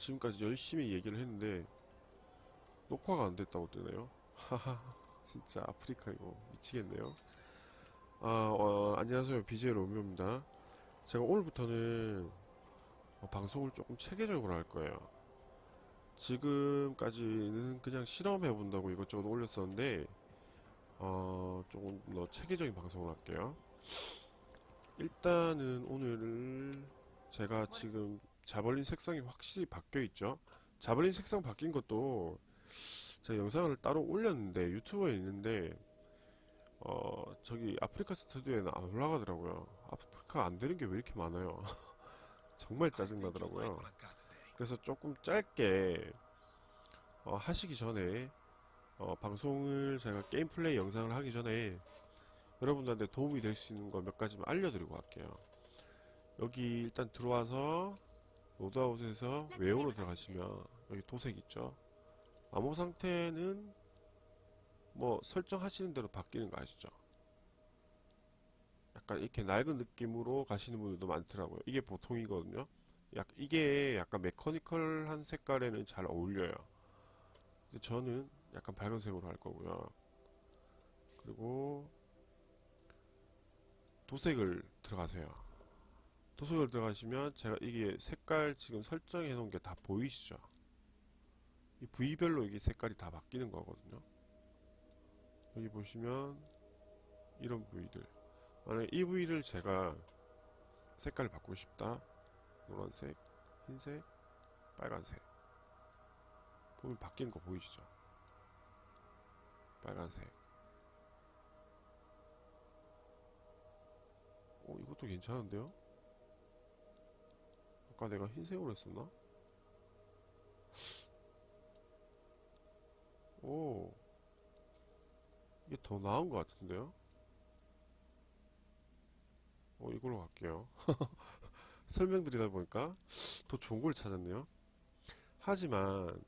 어, 지금까지 열심히 얘기를 했는데, 녹화가 안 됐다고 뜨네요. 하하, 진짜 아프리카 이거 미치겠네요. 아, 어, 안녕하세요. BJ 로미오입니다. 제가 오늘부터는 어, 방송을 조금 체계적으로 할 거예요. 지금까지는 그냥 실험해 본다고 이것저것 올렸었는데, 어, 조금 더 체계적인 방송을 할게요. 일단은 오늘 제가 지금 자벌린 색상이 확실히 바뀌어 있죠. 자벌린 색상 바뀐 것도 제가 영상을 따로 올렸는데 유튜브에 있는데 어 저기 아프리카 스튜디오에는 안 올라가더라고요. 아프리카 안 되는 게 왜 이렇게 많아요. 정말 짜증 나더라고요. 그래서 조금 짧게 어, 하시기 전에 어, 방송을 제가 게임 플레이 영상을 하기 전에 여러분들한테 도움이 될 수 있는 거 몇 가지만 알려드리고 갈게요. 여기 일단 들어와서 로드아웃에서 웨어로 들어가시면 여기 도색 있죠. 암호 상태는 뭐 설정하시는 대로 바뀌는 거 아시죠? 약간 이렇게 낡은 느낌으로 가시는 분들도 많더라고요. 이게 보통이거든요. 약 이게 약간 메커니컬한 색깔에는 잘 어울려요. 근데 저는 약간 밝은색으로 할 거고요. 그리고 도색을 들어가세요. 도색을 들어가시면 제가 이게 색깔 지금 설정해 놓은 게 다 보이시죠? 이 부위별로 이게 색깔이 다 바뀌는 거거든요. 여기 보시면 이런 부위들. 만약에 이 부위를 제가 색깔을 바꾸고 싶다. 노란색, 흰색, 빨간색. 보면 바뀐 거 보이시죠? 빨간색. 어, 이것도 괜찮은데요? 아까 내가 흰색으로 했었나? 오, 이게 더 나은 것 같은데요? 어, 이걸로 갈게요. 설명드리다 보니까 더 좋은 걸 찾았네요. 하지만,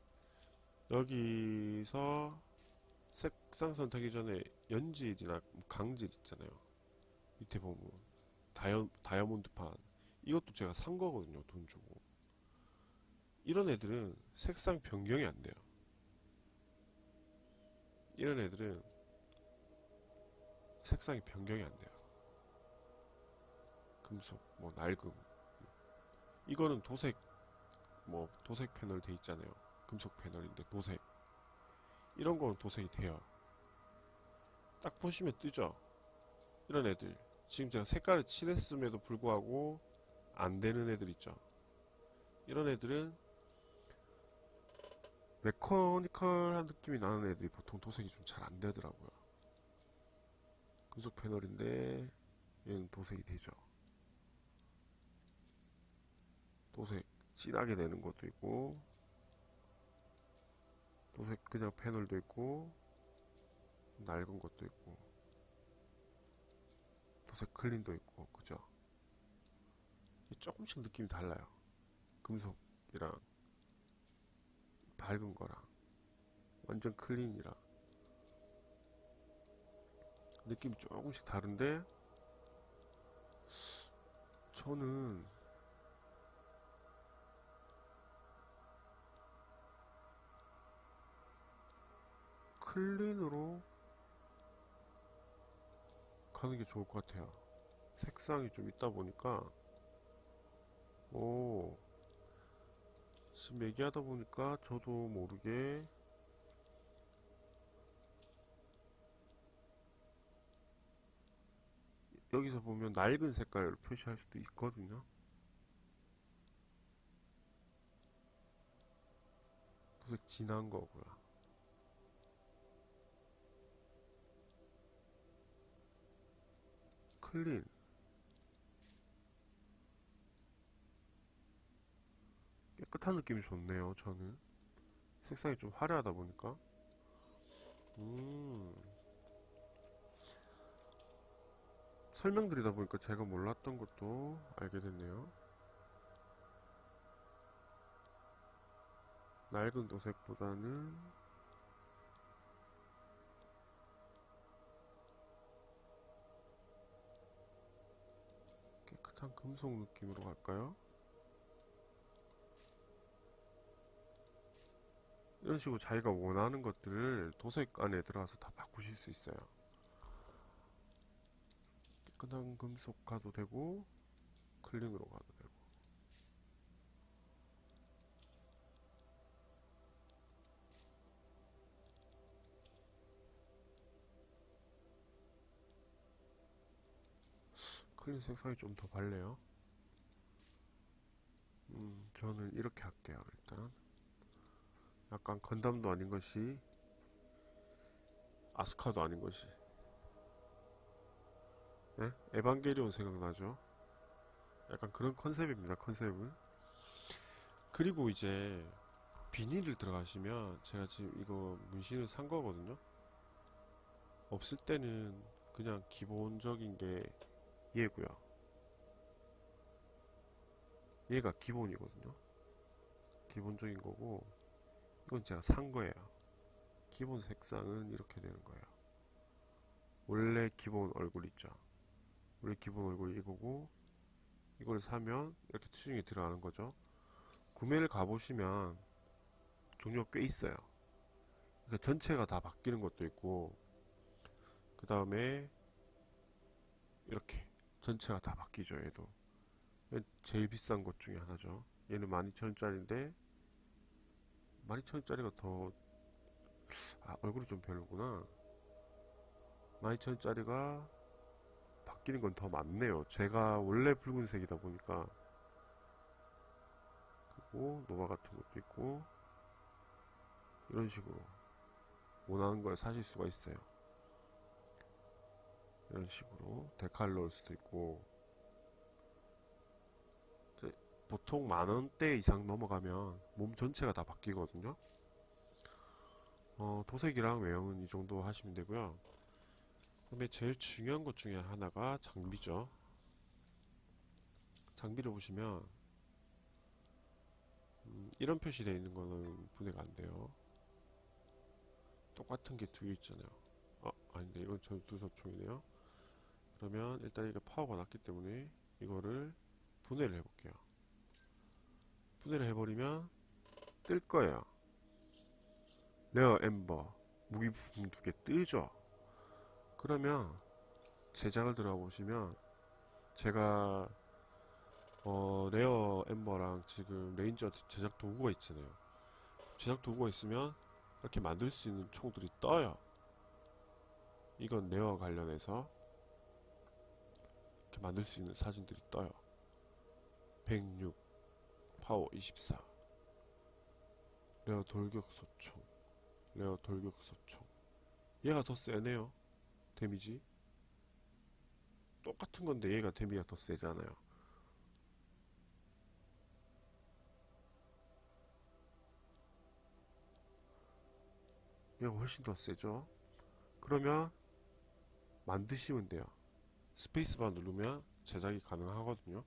여기서 색상 선택하기 전에 연질이나 강질 있잖아요. 밑에 보면. 다이아, 다이아몬드판. 이것도 제가 산 거거든요, 돈 주고. 이런 애들은 색상 변경이 안 돼요. 이런 애들은 색상이 변경이 안 돼요. 금속, 뭐, 낡음. 이거는 도색, 뭐, 도색 패널 돼 있잖아요. 금속 패널인데, 도색. 이런 거는 도색이 돼요. 딱 보시면 뜨죠? 이런 애들. 지금 제가 색깔을 칠했음에도 불구하고 안 되는 애들 있죠. 이런 애들은 메커니컬한 느낌이 나는 애들이 보통 도색이 좀 잘 안 되더라고요. 금속 패널인데 얘는 도색이 되죠. 도색 진하게 되는 것도 있고 도색 그냥 패널도 있고 낡은 것도 있고 도색 클린도 있고 그죠? 조금씩 느낌이 달라요. 금속이랑 밝은 거랑 완전 클린이랑 느낌이 조금씩 다른데 저는 클린으로 가는 게 좋을 것 같아요. 색상이 좀 있다 보니까 오 지금 얘기하다 보니까 저도 모르게 여기서 보면 낡은 색깔을 표시할 수도 있거든요. 도색 진한 거고요. 클린 깨끗한 느낌이 좋네요 저는. 색상이 좀 화려하다 보니까. 음. 설명드리다 보니까 제가 몰랐던 것도 알게 됐네요. 낡은 도색보다는 깨끗한 금속 느낌으로 갈까요? 이런 식으로 자기가 원하는 것들을 도색 안에 들어가서 다 바꾸실 수 있어요. 깨끗한 금속 가도 되고 클린으로 가도 되고 클린 색상이 좀 더 밝네요. 음, 저는 이렇게 할게요, 일단. 약간 건담도 아닌 것이, 아스카도 아닌 것이. 네? 에반게리온 생각나죠? 약간 그런 컨셉입니다, 컨셉은. 그리고 이제, 비닐을 들어가시면, 제가 지금 이거 문신을 산 거거든요? 없을 때는 그냥 기본적인 게 얘고요. 얘가 기본이거든요. 기본적인 거고 이건 제가 산 거예요. 기본 색상은 이렇게 되는 거예요. 원래 기본 얼굴 있죠. 원래 기본 얼굴 이거고 이걸 사면 이렇게 투중이 들어가는 거죠. 구매를 가보시면 종류가 꽤 있어요. 그러니까 전체가 다 바뀌는 것도 있고 그 다음에 이렇게 전체가 다 바뀌죠 얘도 제일 비싼 것 중에 하나죠 얘는 12,000원짜리인데 12,000원짜리가 더 아, 얼굴이 좀 별로구나. 12,000원짜리가 바뀌는 건 더 많네요. 제가 원래 붉은색이다 보니까. 그리고 노바 같은 것도 있고 이런 식으로 원하는 걸 사실 수가 있어요. 이런 식으로 데칼 넣을 수도 있고 보통 만원대 이상 넘어가면 몸 전체가 다 바뀌거든요. 어, 도색이랑 외형은 이 정도 하시면 되고요. 그다음에 제일 중요한 것 중에 하나가 장비죠. 장비를 보시면 음, 이런 표시되어 있는 거는 분해가 안 돼요. 똑같은 게 두 개 있잖아요. 어 아닌데 이건 전투소총이네요. 그러면 일단 이게 파워가 낮기 때문에 이거를 분해를 해볼게요. 분해를 해버리면 뜰 거예요. 레어 엠버 무기 부품 두 개 뜨죠. 그러면 제작을 들어가 보시면 제가 어, 레어 엠버랑 지금 레인저 제작 도구가 있잖아요. 제작 도구가 있으면 이렇게 만들 수 있는 총들이 떠요. 이건 레어 관련해서 이렇게 만들 수 있는 사진들이 떠요. 106, 파워 24, 레어 돌격소총, 레어 돌격소총. 얘가 더 세네요. 데미지. 똑같은 건데 얘가 데미지가 더 세잖아요. 얘가 훨씬 더 세죠. 그러면 만드시면 돼요. 스페이스바 누르면 제작이 가능하거든요.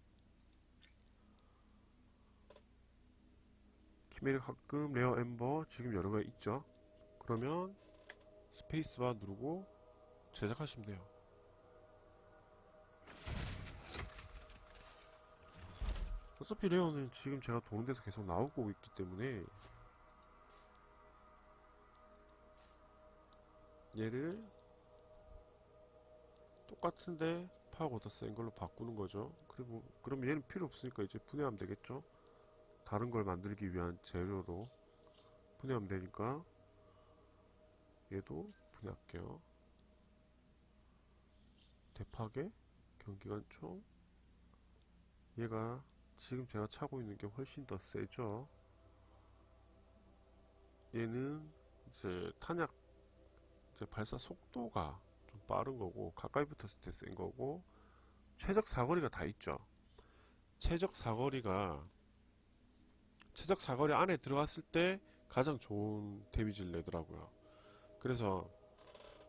키메릭 합금, 레어 엠버 지금 여러 개 있죠. 그러면 스페이스바 누르고 제작하시면 돼요. 어차피 레어는 지금 제가 도는 데서 계속 나오고 있기 때문에 얘를 똑같은데 파워가 더센 걸로 바꾸는 거죠. 그리고 그러면 얘는 필요 없으니까 이제 분해하면 되겠죠. 다른 걸 만들기 위한 재료로 분해하면 되니까 얘도 분해할게요. 대파괴 경기관 총 얘가 지금 제가 차고 있는 게 훨씬 더 세죠. 얘는 이제 탄약 이제 발사 속도가 좀 빠른 거고 가까이 붙었을 때 센 거고 최적 사거리가 다 있죠. 최적 사거리가 최적 사거리 안에 들어갔을 때 가장 좋은 데미지를 내더라고요. 그래서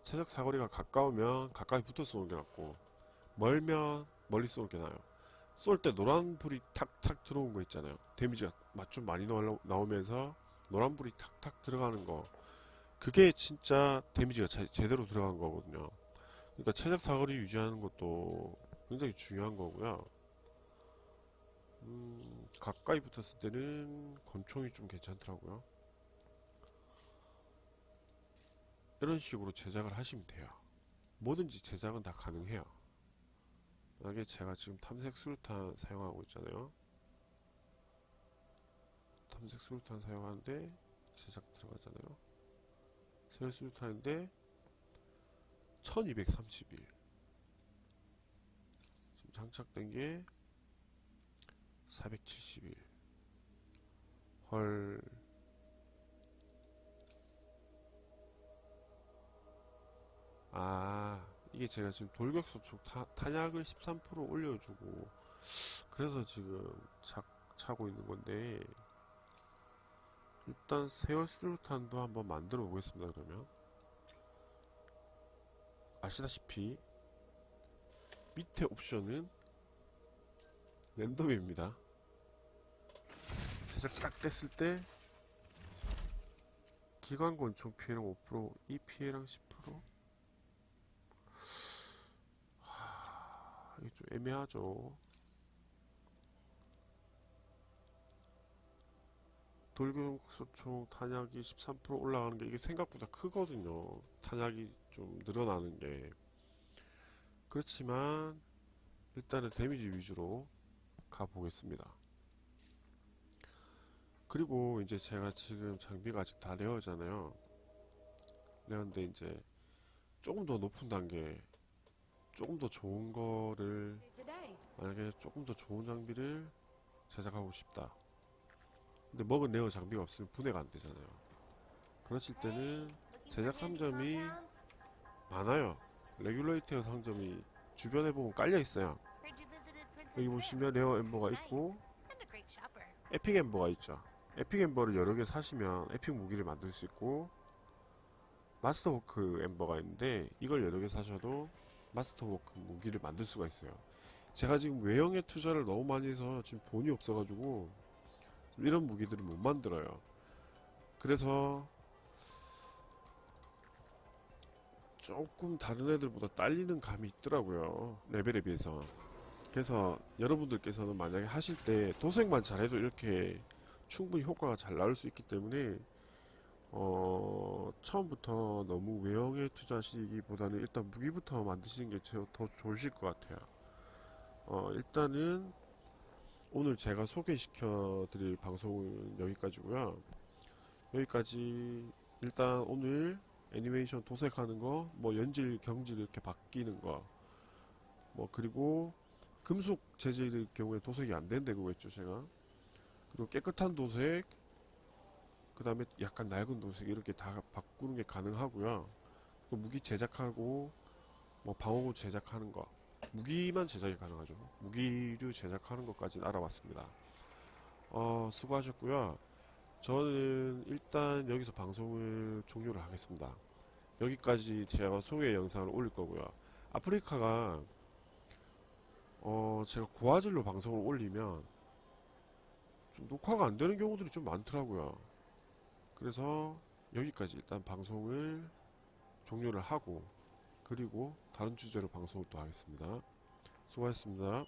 최적 사거리가 가까우면 가까이 붙어 쏘는 게 낫고 멀면 멀리 쏘는 게 나아요. 쏠 때 노란 불이 탁탁 들어온 거 있잖아요. 데미지가 좀 많이 나오면서 노란 불이 탁탁 들어가는 거 그게 진짜 데미지가 제, 제대로 들어간 거거든요. 그러니까 최적 사거리 유지하는 것도 굉장히 중요한 거고요. 음, 가까이 붙었을 때는 권총이 좀 괜찮더라고요. 이런 식으로 제작을 하시면 돼요. 뭐든지 제작은 다 가능해요. 만약에 제가 지금 탐색 수류탄 사용하고 있잖아요. 탐색 수류탄 사용하는데 제작 들어가잖아요. 세열 수류탄인데 1231 지금 장착된 게 471. 헐. 아, 이게 제가 지금 돌격소총 타, 탄약을 13% 올려주고, 그래서 지금 차, 차고 있는 건데, 일단 세월 수류탄도 한번 만들어 보겠습니다, 그러면. 아시다시피, 밑에 옵션은 랜덤입니다. 제작 딱 됐을 때 기관 권총 피해량 5%, 이 피해량 10%. 하, 이게 좀 애매하죠. 돌격소총 탄약이 13% 올라가는 게 이게 생각보다 크거든요. 탄약이 좀 늘어나는 게. 그렇지만 일단은 데미지 위주로 가보겠습니다. 그리고 이제 제가 지금 장비가 아직 다 레어잖아요. 레어인데 이제 조금 더 높은 단계, 조금 더 좋은 거를. 만약에 조금 더 좋은 장비를 제작하고 싶다. 근데 먹은 레어 장비가 없으면 분해가 안 되잖아요. 그러실 때는 제작 상점이 많아요. 레귤레이터 상점이 주변에 보면 깔려 있어요. 여기 보시면 레어 엠버가 있고 에픽 엠버가 있죠. 에픽 엠버를 여러 개 사시면 에픽 무기를 만들 수 있고 마스터 워크 엠버가 있는데 이걸 여러 개 사셔도 마스터 워크 무기를 만들 수가 있어요. 제가 지금 외형에 투자를 너무 많이 해서 지금 돈이 없어가지고 이런 무기들을 못 만들어요. 그래서 조금 다른 애들보다 딸리는 감이 있더라고요. 레벨에 비해서. 그래서 여러분들께서는 만약에 하실 때 도색만 잘해도 이렇게 충분히 효과가 잘 나올 수 있기 때문에 어 처음부터 너무 외형에 투자하시기보다는 일단 무기부터 만드시는 게 더 좋으실 것 같아요. 어 일단은 오늘 제가 소개시켜 드릴 방송은 여기까지고요. 여기까지 일단 오늘 애니메이션 도색하는 거, 뭐 연질, 경질 이렇게 바뀌는 거, 뭐 그리고 금속 재질의 경우에 도색이 안 된다고 했죠 제가. 그리고 깨끗한 도색, 그 다음에 약간 낡은 도색 이렇게 다 바꾸는 게 가능하고요. 그 무기 제작하고 뭐 방어구 제작하는 거, 무기만 제작이 가능하죠. 무기류 제작하는 것까지는 알아봤습니다. 어, 수고하셨고요. 저는 일단 여기서 방송을 종료를 하겠습니다. 여기까지 제가 소개 영상을 올릴 거고요. 아프리카가 어 제가 고화질로 방송을 올리면 좀 녹화가 안 되는 경우들이 좀 많더라고요. 그래서 여기까지 일단 방송을 종료를 하고 그리고 다른 주제로 방송을 또 하겠습니다. 수고하셨습니다.